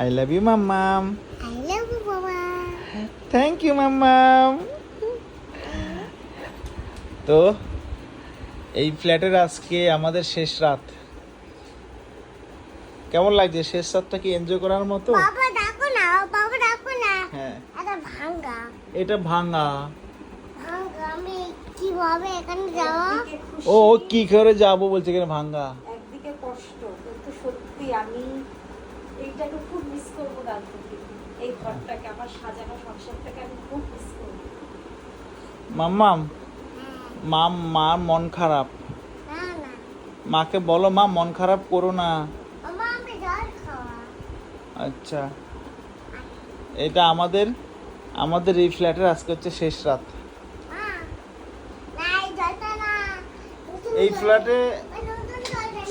I love you মাম্মাম I love you বাবা thank you মাম্মাম তো এই ফ্ল্যাটের আজকে আমাদের শেষ রাত। কেমন লাগছে? শেষ রাতটা কি এনজয় করার মতো? বাবা ডাকো না বাবা ডাকো না। হ্যাঁ। এটা ভাঙ্গা। এটা ভাঙা ভাঙ্গা আমি কীভাবে এখানে যাওয়া ও ও কি করে যাব বলছে এখানে ভাঙ্গা। একদিকে কষ্ট কিন্তু সত্যি আমি এইটাকে খুব মিস করব কাল থেকে এই ঘরটাকে আমার সাজানো সংসারটাকে আমি খুব মিস করব মাম্মাম মা মার মন খারাপ। মাকে বলো মা মন খারাপ করো না। আচ্ছা। এটা আমাদের আমাদের এই ফ্ল্যাটের আজকে হচ্ছে শেষ রাত। এই। ফ্ল্যাটে।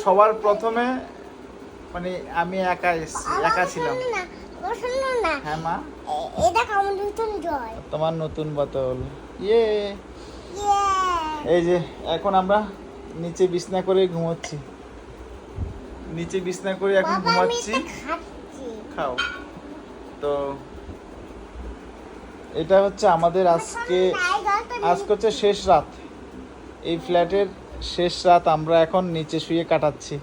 সবার প্রথমে মানে আমি একা এসেছি একা ছিলাম। না না। হ্যাঁ মা। এটা আমার নতুন জল তোমার নতুন বোতল। ইয়ে। এই যে এখন আমরা নিচে বিছনা করে ঘুমোচ্ছি। নিচে বিছনা করে এখন ঘুমাচ্ছি। খাও। তো এটা হচ্ছে আমাদের আজকে আজকে হচ্ছে শেষ রাত। এই ফ্ল্যাটের শেষ রাত আমরা এখন নিচে শুয়ে কাটাচ্ছি।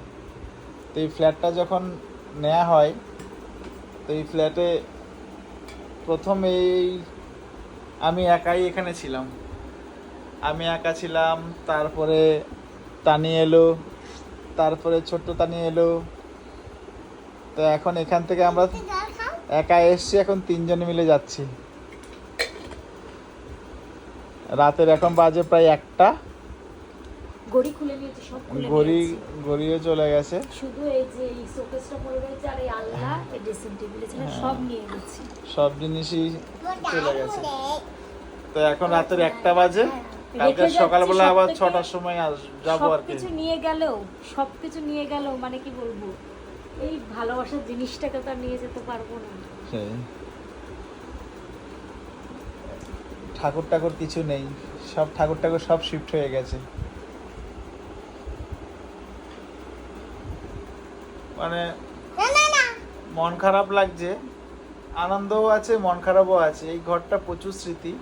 তো এই ফ্ল্যাটটা যখন নেওয়া হয় তো এই ফ্ল্যাটে প্রথম এই আমি একাই এখানে ছিলাম। আমি একা ছিলাম, তারপরে তানি এলো, তারপরে ছোট্ট তানি এলো। তো এখন এখান থেকে আমরা একা এসছি, এখন তিনজনে মিলে যাচ্ছি। রাতের এখন বাজে প্রায় একটা। গড়ি খুলে নিয়েছে সব খুলে নিয়েছি। ঘড়িও চলে গেছে। শুধু এই যে এই শোকেসটা পড়ে রয়েছে আর এই আলনা এই ড্রেসিং টেবিলে ছিল হ্যাঁ। সব নিয়ে গেছি সব জিনিসই চলে গেছে। তো এখন রাতের একটা বাজে। কালকে সকালবেলা আবার ছটার সময় যাব আর কি। সবকিছু নিয়ে গেলেও সবকিছু নিয়ে গেলেও মানে কি বলব? এই ভালোবাসার জিনিসটাকে তো আর নিয়ে যেতে পারব না। ঠাকুর টাকুর কিছু নেই। সব ঠাকুর টাকুর সব শিফট হয়ে গেছে। মানে মন খারাপ লাগছে। আনন্দও আছে মন খারাপও আছে। এই ঘরটা প্রচুর স্মৃতি।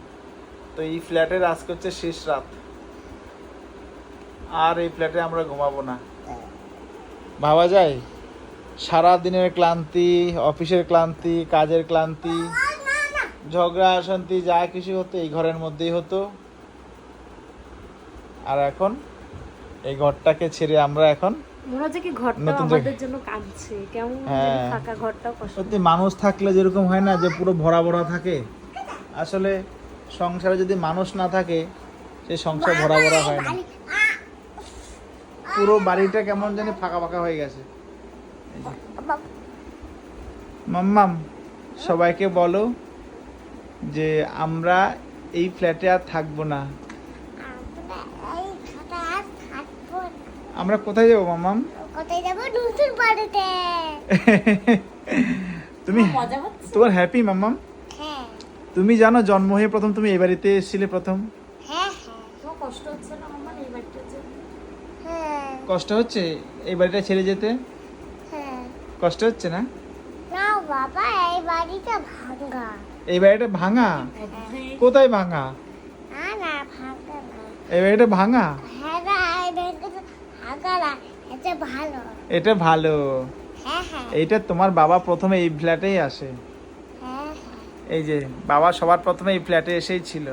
তো এই ফ্ল্যাটের আজকে হচ্ছে শেষ রাত। আর এই ফ্ল্যাটে আমরা ঘুমাবো না। ভাবা যায়? সারা দিনের ক্লান্তি অফিসের ক্লান্তি কাজের ক্লান্তি ঝগড়া অশান্তি যা কিছু হতো এই ঘরের মধ্যেই হতো। আর এখন এই ঘরটাকে ছেড়ে আমরা এখন মনে হচ্ছে কি ঘরটা নতুন আমাদের জন্য কাঁদছে। কেমন হ্যাঁ। ফাঁকা ঘরটাও কষ্ট সত্যি মানুষ থাকলে যেরকম হয় না যে পুরো ভরা ভরা থাকে আসলে সংসারে যদি মানুষ না থাকে সেই সংসার ভরা ভরা হয় না। পুরো বাড়িটা কেমন জানি ফাঁকা ফাঁকা হয়ে গেছে। মাম্মাম সবাইকে বলো যে আমরা এই ফ্ল্যাটে আর থাকব না এই খাতা আর থাকব না। আমরা কোথায় যাব মাম্মাম? কোথায় যাব? নতুন বাড়িতে। তুমি মজা তোমার হ্যাপি মাম্মাম? হ্যাঁ। তুমি জানো জন্ম হয়ে প্রথম তুমি এই বাড়িতে এসেছিলে প্রথম? হ্যাঁ হ্যাঁ। কষ্ট হচ্ছে এই বাড়িটার জন্য হ্যাঁ। কষ্ট হচ্ছে এই বাড়িটা ছেড়ে যেতে? হ্যাঁ। কষ্ট হচ্ছে না? না বাবা এই বাড়িটা ভাঙা। এই বাড়িটা ভাঙা? কোথায় ভাঙা? না না ভাঙা এই বাড়িটা ভাঙা হ্যাঁ না এটা কিন্তু ভাঙা না এটা ভালো। এটা ভালো। হ্যাঁ হ্যাঁ। এইটা তোমার বাবা প্রথমে এই ফ্ল্যাটেই আসে। হ্যাঁ এই যে বাবা সবার প্রথমে এই ফ্ল্যাটে এসেই ছিল।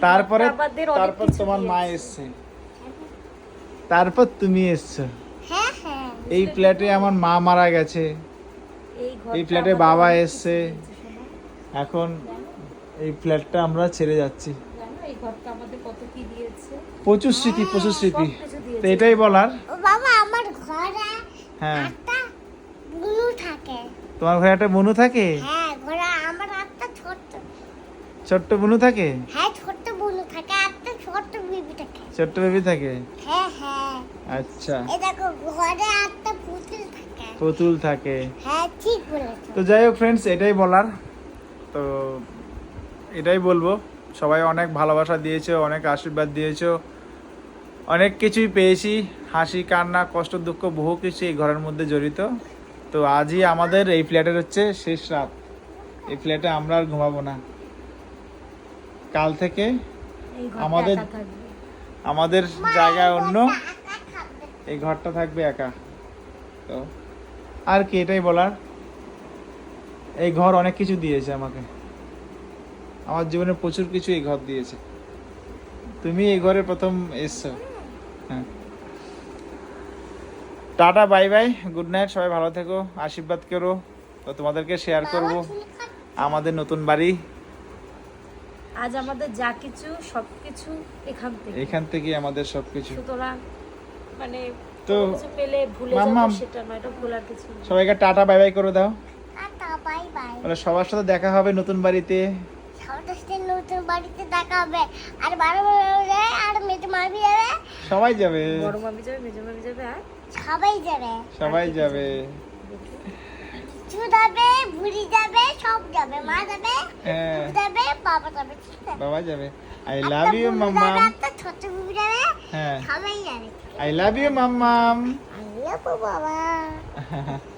তারপরে তারপর তোমার মা। এসছে। তারপর তুমি এসছো। হ্যাঁ হ্যাঁ। এই ফ্ল্যাটে আমার মা মারা গেছে। এই ফ্ল্যাটে বাবা এসছে। এখন এই ফ্ল্যাটটা আমরা ছেড়ে যাচ্ছি। এই ঘরটা আমাদের কত কি দিয়েছে? প্রচুর স্মৃতি প্রচুর স্মৃতি। তো এটাই বলার। বাবা আমার ঘরে হ্যাঁ। একটা বুনু থাকে। তোমার ঘরে একটা বনু থাকে? হ্যাঁ ঘরে আমার একটা ছোট্ট। ছোট্ট বনু থাকে? হ্যাঁ ছোট্ট বুনু থাকে একটা ছোট্ট বিবি থাকে। ছোট্ট বেবি থাকে? হ্যাঁ হ্যাঁ। আচ্ছা। এ দেখো ঘরে একটা পুতুল থাকে। পুতুল থাকে। হ্যাঁ ঠিক বলেছ। তো যাই হোক ফ্রেন্ডস এটাই বলার। তো এটাই বলব। সবাই অনেক ভালোবাসা দিয়েছ অনেক আশীর্বাদ দিয়েছ। অনেক কিছুই পেয়েছি হাসি কান্না কষ্ট দুঃখ বহু কিছু এই ঘরের মধ্যে জড়িত। তো আজই আমাদের এই ফ্ল্যাটের হচ্ছে শেষ রাত। এই ফ্ল্যাটে আমরা আর ঘুমাবো না। কাল থেকে আমাদের- আমাদের জায়গা অন্য এই ঘরটা থাকবে একা। তো আর কি এটাই বলার। এই ঘর অনেক কিছু দিয়েছে আমাকে। আমার জীবনে প্রচুর কিছু এই ঘর দিয়েছে। তুমি এই ঘরে প্রথম এসছো। হ্যাঁ। Tata bye bye good night সবাই ভালো থেকো আশীর্বাদ করো। তো তোমাদেরকে শেয়ার করব আমাদের নতুন বাড়ি। আজ আমাদের যা কিছু সবকিছু এখান থেকে। এখান থেকে আমাদের সবকিছু সুতরাং মানে তো, কিছু পেলে ভুলে যাব সেটা নয় এটা ভুলার কিছু সবাইকে টাটা বাই বাই করে দাও। টাটা বাই বাই। সবার সাথে দেখা হবে নতুন বাড়িতে। সবাই নতুন বাড়িতে দেখা হবে। আর বারো বারো আর মেয়েটা মারবি যাবে সবাই যাবে। বড় মামি যাবে মেজো মামি যাবে আর? সবাই যাবে। সবাই যাবে। চু যাবে বুড়ি যাবে সব যাবে মা যাবে হ্যাঁ। যাবে বাবা যাবে বাবা যাবে। আই লাভ ইউ মাম্মা যাবে, একটা ছোট বুবু যাবে হ্যাঁ। সবাই যাবে। আই লাভ ইউ মাম্মাম। আই লাভ বাবা।